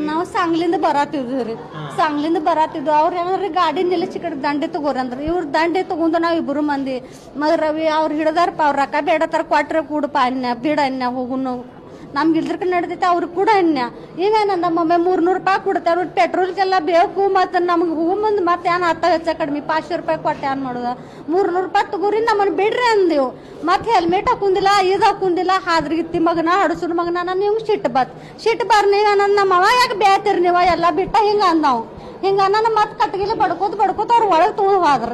ನೀವು ಸಾಂಗ್ಲಿಂದ ಬರಾತಿದ್ವಿ ರೀ ಸಾಂಗ್ಲಿಂದ ಬರಾತಿದ್ವಿ ಅವ್ರು ಏನಾರ ಗಾಡಿ ನಿಲ್ಲಿಸಿ ಕಡೆ ದಂಡೆ ತಗೋರಿ ಅಂದ್ರೆ ಇವ್ರ ದಂಡೆ ತಗೊಂಡು ನಾವು ಇಬ್ರು ಮಂದಿ. ಮಗ ರವಿ ಅವ್ರು ಹಿಡ್ದಾರಪ್ಪ ಅವ್ರ ರೊಕ್ಕ ಬೇಡತ್ತಾರ ಕೊಟ್ರೆ ಕೂಡಪ್ಪ ಅನ್ಯ ಬಿಡ ಅನ್ಯ ಹೋಗುನು ನಮ್ಗೆ ಇಲ್ದ್ರಕ ನಡೆದೈತೆ ಅವ್ರಿಗೆ ಕೂಡ ಈಗ ನಮ್ಮೊಮ್ಮೆ ಮೂರ್ನೂರು ರೂಪಾಯಿ ಕೊಡ್ತಾರ ಪೆಟ್ರೋಲ್ಗೆಲ್ಲ ಬೇಕು ಮತ್ತು ನಮ್ಗೆ ಹೂ ಮುಂದೆ ಮತ್ತೆ ಏನು ಹತ್ತ ಹೆಚ್ಚ ಕಡಿಮೆ ಪಾಚಶೆ ರೂಪಾಯಿ ಕೊಟ್ಟೆ ಏನು ಮಾಡೋದ. ಮೂರ್ನೂರು ರೂಪಾಯಿ ತಗೋರಿ ನಮ್ಮನ್ನು ಬಿಡ್ರಿ ಅಂದೆವು ಮತ್ತೆ ಹೆಲ್ಮೆಟ್ ಹಾಕುಂದಿಲ್ಲ ಇದು ಹಾಕುಂದಿಲ್ಲ ಹಾದ್ರಗಿತ್ತಿ ಮಗನ, ಹಡಸುನ ಮಗನ, ನಾನು ನಿಮ್ಗೆ ಸಿಟ್ಟು ಬಾತ್? ಸಿಟ್ಟು ಬಾರ್ ನೀವು ನನ್ನ ನಮ್ಮ ಅವ ಯಾಕೆ ಬೇತಿರಿ ನೀವು? ಎಲ್ಲ ಬಿಟ್ಟ ಹಿಂಗೆ ಅಂದಾವು. ಹಿಂಗೆ ನನ್ನ ಮತ್ತೆ ಕಟ್ಗಿಲಿ ಬಡ್ಕೋತ ಬಡ್ಕೋತ ಅವ್ರು ಒಳಗೆ ತೊಗೊಂಡು ಹೋದ್ರ.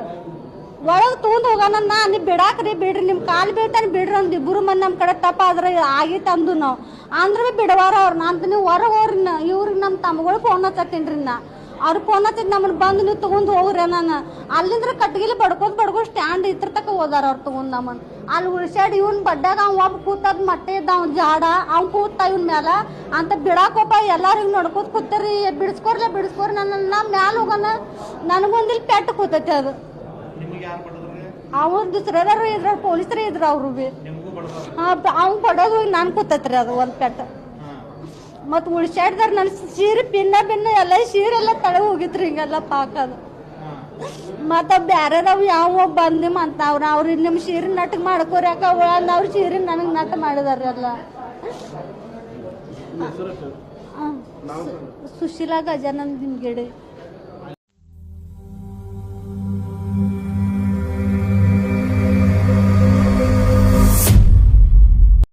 ಒಳಗೆ ತೊಗೊಂಡು ಹೋಗೋಣ ನಾ ನೀ ಬಿಡಾಕ್ರಿ, ಬಿಡ್ರಿ ನಿಮ್ಮ ಕಾಲು ಬೀಳ್ತಾನೆ ಬಿಡ್ರಿ ಅಂದ್ ಇಬ್ಬರು ಮಂದಿ ನಮ್ ಕಡೆ ತಪ್ಪ ಆದ್ರೆ ಆಗಿತ್ತು ಅಂದು ನಾವು. ಅಂದ್ರೆ ಬಿಡವಾರ ಅವ್ರ ಅಂತ ನೀವು ಹೊರಗೆ ಹೋಗ್ರಿ ನಾ ಇವ್ರಿಗೆ ನಮ್ಮ ತಮ್ಮಗಳು ಫೋನ್ ಹಚ್ಚತ್ತೀನ್ರಿ ನಾ. ಅವ್ರ ಫೋನ್ ಹಚ್ಚಿದ್ ನಮ್ಮನ್ನ ಬಂದು ನೀವು ತಗೊಂಡು ಹೋಗ್ರಿ ನಾನು ಅಲ್ಲಿಂದ್ರ ಕಟ್ಗಿಲಿ ಬಡ್ಕೋತ ಬಡ್ಕೋತ ಸ್ಟ್ಯಾಂಡ್ ಇತ್ರ ತಕ ಹೋದಾರ ಅವ್ರು ತಗೊಂಡ್ ನಮ್ಮನ್ನ ಅಲ್ಲಿ ಉಳ್ಸ್ಯಾಡ್ ಇವನ್ ಬಡ್ಡಾಗ ಅವ್ ಒಬ್ಬ ಕೂತದ್ ಮಟ್ಟೆ ಇದ್ದ ಅವ್ನ ಜಾಡ ಅವ್ನ್ ಕೂತ ಇವನ್ ಮ್ಯಾಲ. ಅಂತ ಬಿಡಾಕೋಪ ಎಲ್ಲಾರು ಹಿಂಗ್ ಕೂತಾರಿ ಬಿಡಿಸ್ಕೊರ್ ಬಿಡಿಸ್ಕೋರಿ ನನ್ನ ಮ್ಯಾಲ ಹೋಗೋಣ ನನಗೊಂದಿಲ್ ಪೆಟ್ಟು ಕೂತೈತಿ ಅದು. ನಿಮಗೆ ಯಾರು ಬಡದ್ರಿ ಅವ್ರ ದುಸ್ರದಾರು ಇದ್ರ ಪೊಲೀಸರೇ ಇದ್ರ ಅವ್ರು ಬಿ. ಅವ್ನು ಬಡೋದು ನಾನು ಕೂತತ್ರಿ ಅದು ಒಂದ್ ಪೆಟ್ಟ. ಮತ್ತು ಉಳ್ಸ್ಯಾಡ್ದಾರ ನನ್ ಸೀರೆ ಪಿನ್ನ ಪಿನ್ನ ಎಲ್ಲ ಸೀರೆ ಎಲ್ಲ ತಳ ಹೋಗಿತ್ರಿ ಹಿಂಗೆಲ್ಲ ಪಾಕದು. ಮತ್ತ ಬ್ಯಾರೆದವ್ ಯಾವ ಬಂದಿ ಅಂತ ಅವ್ರು ಅವ್ರ ನಿಮ್ ಸೀರೆ ನಟ್ ಮಾಡ್ಕೋರಿ ಯಾಕ ಅಂದ್ ಅವ್ರ ಸೀರೆ ನನಗ್ ನಟ್ ಮಾಡಿದಾರ ಎಲ್ಲ ಸುಶೀಲಾ ಗಜಾನಂದ್ ನಿಮ್ಗಿಡಿ